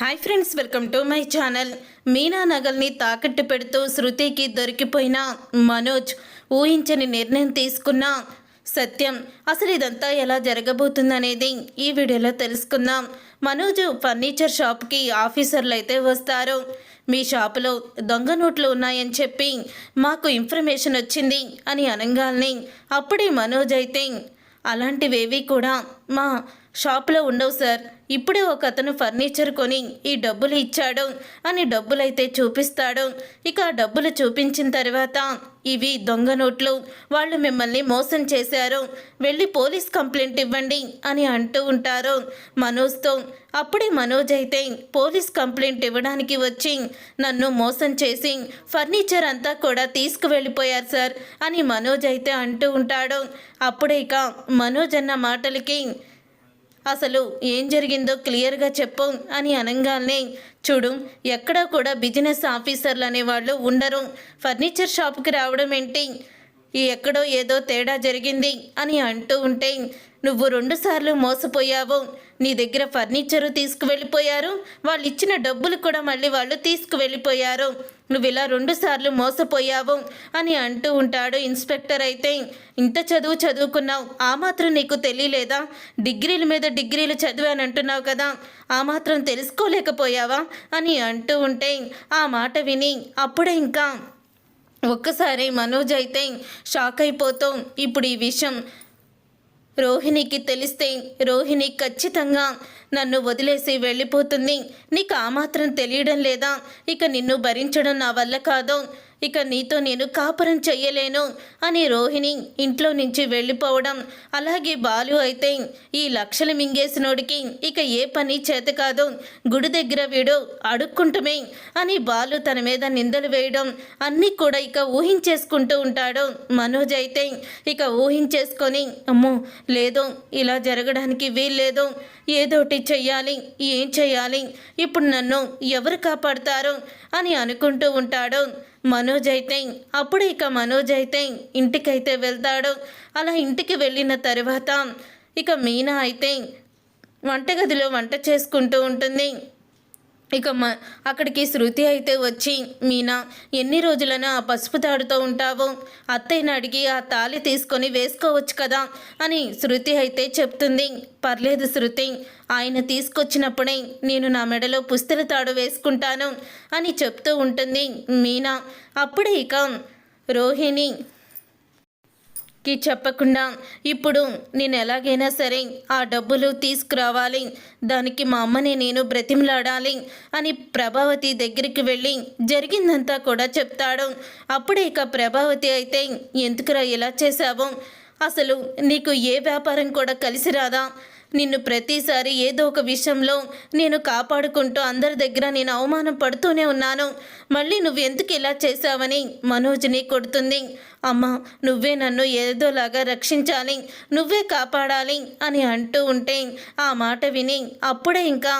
Hi friends welcome to my channel. Meena నగల్ని తాకట్టు పెడుతూ శృతికి దొరికిపోయిన మనోజ్ ఊహించని నిర్ణయం తీసుకున్న సత్యం. అసలు ఇదంతా ఎలా జరగబోతుందనేది ఈ వీడియోలో తెలుసుకుందాం. మనోజ్ ఫర్నిచర్ షాప్కి ఆఫీసర్లు అయితే వస్తారు. మీ షాపులో దొంగ నోట్లు ఉన్నాయని చెప్పి మాకు ఇన్ఫర్మేషన్ వచ్చింది అని అనగానే అప్పుడే మనోజ్ అయితే అలాంటివేవి కూడా మా షాప్లో ఉండవు సార్. ఇప్పుడే ఒక అతను ఫర్నిచర్ కొని ఈ డబ్బులు ఇచ్చాడు అని డబ్బులైతే చూపిస్తాడు. ఇక ఆ డబ్బులు చూపించిన తర్వాత ఇవి దొంగ నోట్లు. వాళ్ళు మిమ్మల్ని మోసం చేశారు. వెళ్ళి పోలీస్ కంప్లైంట్ ఇవ్వండి అని అంటూ ఉంటారు మనోజ్తో. అప్పుడే మనోజ్ అయితే పోలీస్ కంప్లైంట్ ఇవ్వడానికి వచ్చి నన్ను మోసం చేసి ఫర్నిచర్ అంతా కూడా తీసుకువెళ్ళిపోయారు సార్ అని మనోజ్ అయితే అంటూ ఉంటాడు. అప్పుడే ఇక మనోజ్ అన్న మాటలకి అసలు ఏం జరిగిందో క్లియర్గా చెప్పు అని అనగానే చూడు ఎక్కడా కూడా బిజినెస్ ఆఫీసర్లు అనేవాళ్ళు ఉండరు. ఫర్నిచర్ షాప్కి రావడం ఏంటి? ఎక్కడో ఏదో తేడా జరిగింది అని అంటూ ఉంటే నువ్వు రెండుసార్లు మోసపోయావు. నీ దగ్గర ఫర్నిచరు తీసుకువెళ్ళిపోయారు. వాళ్ళు ఇచ్చిన డబ్బులు కూడా మళ్ళీ వాళ్ళు తీసుకువెళ్ళిపోయారు. నువ్వు ఇలా రెండుసార్లు మోసపోయావు అని అంటూ ఉంటాడు ఇన్స్పెక్టర్ అయితే. ఇంత చదువు చదువుకున్నావు. ఆ మాత్రం నీకు తెలియలేదా? డిగ్రీల మీద డిగ్రీలు చదివాను అంటున్నావు కదా. ఆ మాత్రం తెలుసుకోలేకపోయావా? అని అంటూ ఉంటే ఆ మాట విని అప్పుడే ఇంకా ఒక్కసారి మనోజ్ అయితే షాక్ అయిపోతాం. ఇప్పుడు ఈ విషయం రోహిణికి తెలిస్తే రోహిణి ఖచ్చితంగా నన్ను వదిలేసి వెళ్ళిపోతుంది. నీకు ఆ మాత్రం తెలియడం లేదా? ఇక నిన్ను భరించడం నా వల్ల కాదు. ఇక నీతో నేను కాపురం చెయ్యలేను అని రోహిణి ఇంట్లో నుంచి వెళ్ళిపోవడం. అలాగే బాలు అయితే ఈ లక్షలు మింగేసినోడికి ఇక ఏ పని చేత కాదు. గుడి దగ్గర వీడు అడుక్కుంటమే అని బాలు తన మీద నిందలు వేయడం. అన్నీ కూడా ఇక ఊహించేసుకుంటూ ఉంటాడు మనోజ్ అయితే. ఇక ఊహించేసుకొని అమ్మో లేదు ఇలా జరగడానికి వీల్లేదు. ఏదోటి చెయ్యాలి ఏం చెయ్యాలి? ఇప్పుడు నన్ను ఎవరు కాపాడతారు? అని అనుకుంటూ ఉంటాడు. మనోజ్ అయితే అప్పుడు ఇక మనోజ్ అయితే ఇంటికైతే వెళ్తాడు. అలా ఇంటికి వెళ్ళిన తర్వాత ఇక మీనా అయితే వంటగదిలో వంట చేసుకుంటూ ఉంటుంది. ఇక మ అక్కడికి శృతి అయితే వచ్చి మీనా ఎన్ని రోజులైనా ఆ పసుపు తాడుతో ఉంటావు? అత్తయ్యని అడిగి ఆ తాళి తీసుకొని వేసుకోవచ్చు కదా? అని శృతి అయితే చెప్తుంది. పర్లేదు శృతి ఆయన తీసుకొచ్చినప్పుడే నేను నా మెడలో పుస్తల తాడు వేసుకుంటాను అని చెప్తూ ఉంటుంది మీనా. అప్పుడే ఇక రోహిణి కి చెప్పకుండా ఇప్పుడు నేను ఎలాగైనా సరే ఆ డబ్బులు తీసుకురావాలి. దానికి మా అమ్మని నేను బ్రతిమలాడాలి అని ప్రభావతి దగ్గరికి వెళ్ళి జరిగిందంతా కూడా చెప్తాడు. అప్పుడే ఇక ప్రభావతి అయితే ఎందుకురా ఇలా చేశావు? అసలు నీకు ఏ వ్యాపారం కూడా కలిసి రాదా? నిన్ను ప్రతిసారి ఏదో ఒక విషయంలో నేను కాపాడుకుంటూ అందరి దగ్గర నేను అవమానం పడుతూనే ఉన్నాను. మళ్ళీ నువ్వు ఎందుకు ఇలా చేశావని మనోజ్ని కొడుతుంది. అమ్మ నువ్వే నన్ను ఏదోలాగా రక్షించాలి నువ్వే కాపాడాలి అని అంటూ ఉంటే ఆ మాట విని అప్పుడే ఇంకా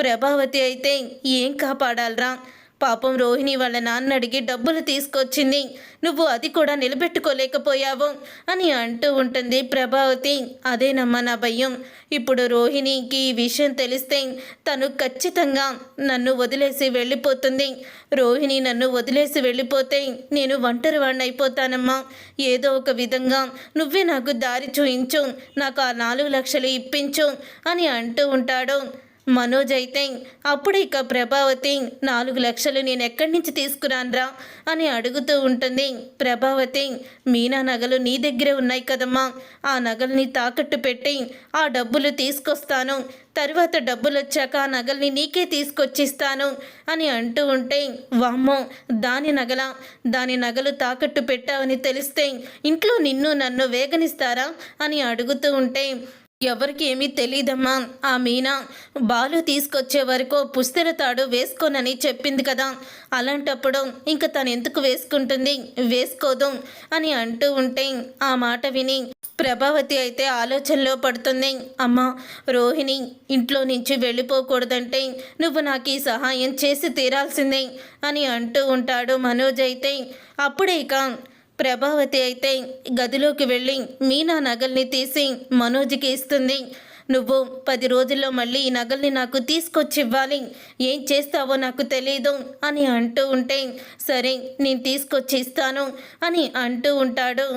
ప్రభావతి అయితే ఏం కాపాడాలరా? పాపం రోహిణి వాళ్ళ నాన్న అడిగి డబ్బులు తీసుకొచ్చింది. నువ్వు అది కూడా నిలబెట్టుకోలేకపోయావు అని అంటూ ఉంటుంది ప్రభావతి. అదేనమ్మా నా భయం. ఇప్పుడు రోహిణికి ఈ విషయం తెలిస్తే తను ఖచ్చితంగా నన్ను వదిలేసి వెళ్ళిపోతుంది. రోహిణి నన్ను వదిలేసి వెళ్ళిపోతే నేను ఒంటరి వాడిని అయిపోతానమ్మా ఏదో ఒక విధంగా నువ్వే నాకు దారి చూయించు. నాకు ఆ నాలుగు లక్షలు ఇప్పించు అని అంటూ ఉంటాడు. మనోజ్ అయితే అప్పుడు ఇక ప్రభావతి నాలుగు లక్షలు నేను ఎక్కడి నుంచి తీసుకురానురా? అని అడుగుతూ ఉంటుంది. ప్రభావతి మీనా నగలు నీ దగ్గరే ఉన్నాయి కదమ్మా. ఆ నగల్ని తాకట్టు పెట్టి ఆ డబ్బులు తీసుకొస్తాను. తర్వాత డబ్బులు వచ్చాక ఆ నగల్ని నీకే తీసుకొచ్చిస్తాను అని అంటూ ఉంటే వామ్మో దాని నగల? దాని నగలు తాకట్టు పెట్టావని తెలిస్తే ఇంట్లో నిన్ను నన్ను వేగనిస్తారా? అని అడుగుతూ ఉంటే ఎవరికి ఏమీ తెలియదమ్మా ఆ మీనా బాలు తీసుకొచ్చే వరకు పుస్తెల తాడు వేసుకోనని చెప్పింది కదా. అలాంటప్పుడు ఇంకా తను ఎందుకు వేసుకుంటుంది? వేసుకోదు అని అంటూ ఉంటే ఆ మాట విని ప్రభావతి అయితే ఆలోచనలో పడుతుంది. అమ్మ రోహిణి ఇంట్లో నుంచి వెళ్ళిపోకూడదంటే నువ్వు నాకు ఈ సహాయం చేసి తీరాల్సిందే అని అంటూ ఉంటాడు మనోజ్ అయితే. అప్పుడే ఇక ప్రభావతి అయితే గదిలోకి వెళ్ళి మీనా నగల్ని తీసి మనోజ్కి ఇస్తుంది. నువ్వు పది రోజుల్లో మళ్ళీ ఈ నగల్ని నాకు తీసుకొచ్చి ఇవ్వాలి ఏం చేస్తావో నాకు తెలియదు అని అంటూ ఉంటే సరే నేను తీసుకొచ్చి ఇస్తాను అని అంటూ ఉంటాడు.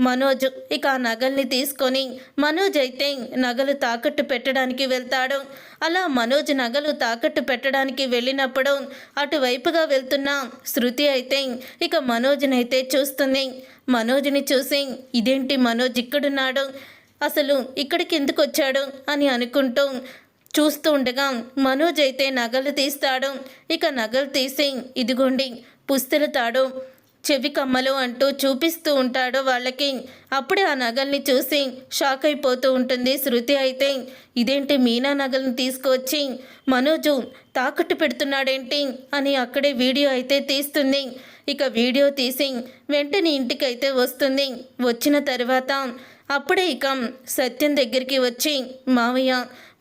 మనోజ్ ఇక ఆ నగల్ని తీసుకొని మనోజ్ అయితే నగలు తాకట్టు పెట్టడానికి వెళ్తాడు. అలా మనోజ్ నగలు తాకట్టు పెట్టడానికి వెళ్ళినప్పుడు అటువైపుగా వెళ్తున్న శృతి అయితే ఇక మనోజ్నైతే చూస్తుంది. మనోజ్ని చూసి ఇదేంటి మనోజ్ ఇక్కడున్నాడు? అసలు ఇక్కడికి ఎందుకు వచ్చాడు? అని అనుకుంటూ చూస్తూ ఉండగా మనోజ్ అయితే నగలు తీస్తాడు. ఇక నగలు తీసి ఇదిగోండి పుస్తెలు తాడు. చెవి కమ్మలు అంటూ చూపిస్తూ ఉంటాడు వాళ్ళకి. అప్పుడే ఆ నగల్ని చూసి షాక్ అయిపోతూ ఉంటుంది శృతి అయితే. ఇదేంటి మీనా నగల్ని తీసుకువచ్చి మనోజు తాకట్టు పెడుతున్నాడేంటి? అని అక్కడే వీడియో అయితే తీస్తుంది. ఇక వీడియో తీసి వెంటనే ఇంటికైతే వస్తుంది. వచ్చిన తర్వాత అప్పుడే ఇక సత్యం దగ్గరికి వచ్చి మావయ్య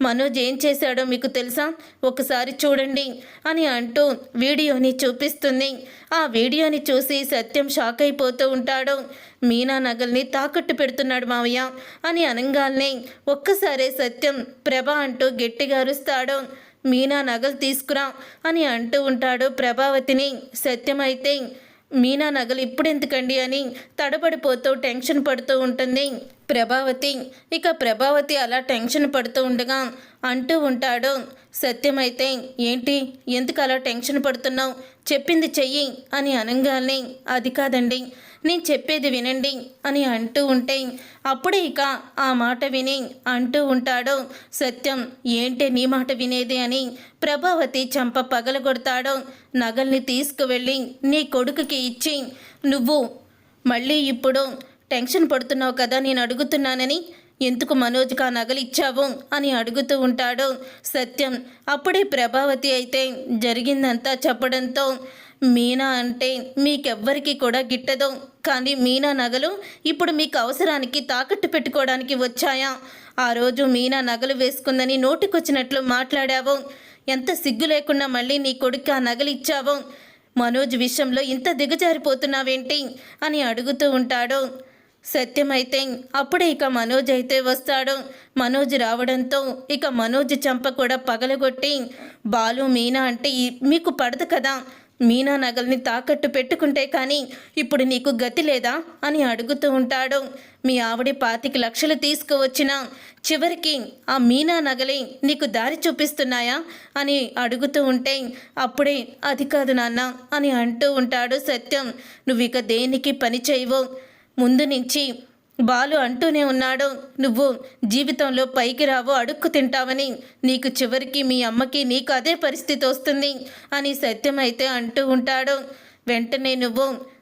మనోజ్ ఏం చేశాడో మీకు తెలుసా? ఒకసారి చూడండి అని అంటూ వీడియోని చూపిస్తుంది. ఆ వీడియోని చూసి సత్యం షాక్ అయిపోతూ ఉంటాడు. మీనా నగల్ని తాకట్టు పెడుతున్నాడు మావయ్య అని అనగాల్ని ఒక్కసారే సత్యం ప్రభ అంటూ గట్టిగా అరుస్తాడు. మీనా నగలు తీసుకురా అని అంటూ ఉంటాడు ప్రభావతిని. సత్యమైతే మీనా నగలు ఇప్పుడెందుకండి అని తడబడిపోతూ టెన్షన్ పడుతూ ఉంటుంది. ప్రభావతి ఇక ప్రభావతి అలా టెన్షన్ పడుతూ ఉండగా అంటూ ఉంటాడు సత్యమైతే ఏంటి? ఎందుకు అలా టెన్షన్ పడుతున్నావు? చెప్పింది చెయ్యి అని అనగానే అది కాదండి. నేను చెప్పేది వినండి అని అంటూ ఉంటే అప్పుడే ఇక ఆ మాట విని అంటూ ఉంటాడు. సత్యం ఏంటి నీ మాట వినేది అని ప్రభావతి చంప పగలగొడతాడు. నగల్ని తీసుకువెళ్ళి నీ కొడుకుకి ఇచ్చి నువ్వు మళ్ళీ ఇప్పుడు టెన్షన్ పడుతున్నావు కదా నేను అడుగుతున్నానని ఎందుకు మనోజ్కి ఆ నగలు ఇచ్చావు? అని అడుగుతూ ఉంటాడు. సత్యం అప్పుడే ప్రభావతి అయితే జరిగిందంతా చెప్పడంతో మీనా అంటే మీకెవ్వరికి కూడా గిట్టదు. కానీ మీనా నగలు ఇప్పుడు మీకు అవసరానికి తాకట్టు పెట్టుకోవడానికి వచ్చాయా? ఆ రోజు మీనా నగలు వేసుకుందని నోటికొచ్చినట్లు మాట్లాడావు. ఎంత సిగ్గు లేకుండా మళ్ళీ నీ కొడుకు ఆ నగలు ఇచ్చావు? మనోజ్ విషయంలో ఇంత దిగజారిపోతున్నావేంటి? అని అడుగుతూ ఉంటాడు. సత్యమైతే అప్పుడే ఇక మనోజ్ అయితే వస్తాడు. మనోజ్ రావడంతో ఇక మనోజ్ చంప కూడా పగలగొట్టి బాలు మీనా అంటే మీకు పడదు కదా? మీనా నగల్ని తాకట్టు పెట్టుకుంటే కానీ ఇప్పుడు నీకు గతి లేదా అని అడుగుతూ ఉంటాడు. మీ ఆవిడ పాతిక లక్షలు తీసుకువచ్చిన చివరికి ఆ మీనా నగలే నీకు దారి చూపిస్తున్నాయా అని అడుగుతూ ఉంటే అప్పుడే అది కాదు నాన్న అని అంటూ ఉంటాడు సత్యం. నువ్వు ఇక దేనికి పని చేయవు? ముందు నుంచి బాలు అంటూనే ఉన్నాడు నువ్వు జీవితంలో పైకి రావు అడుక్కు తింటావని. నీకు చివరికి మీ అమ్మకి నీకు అదే పరిస్థితి వస్తుంది అని సత్యమైతే అంటూ ఉంటాడు. వెంటనే నువ్వు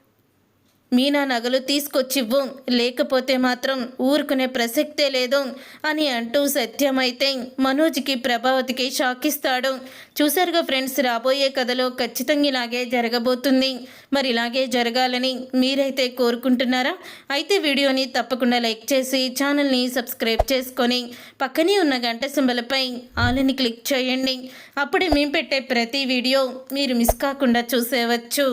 మీ నా నగలు తీసుకొచ్చివ్వు. లేకపోతే మాత్రం ఊరుకునే ప్రసక్తే లేదు అని అంటూ సత్యమైతే మనోజ్కి ప్రభావతికి షాక్ ఇస్తాడు చూసారుగా ఫ్రెండ్స్ రాబోయే కథలో ఖచ్చితంగా ఇలాగే జరగబోతుంది. మరి ఇలాగే జరగాలని మీరైతే కోరుకుంటున్నారా? అయితే వీడియోని తప్పకుండా లైక్ చేసి ఛానల్ని సబ్స్క్రైబ్ చేసుకొని పక్కనే ఉన్న గంట సింబలపై ఆలని క్లిక్ చేయండి. అప్పుడే మేము పెట్టే ప్రతి వీడియో మీరు మిస్ కాకుండా చూసేవచ్చు.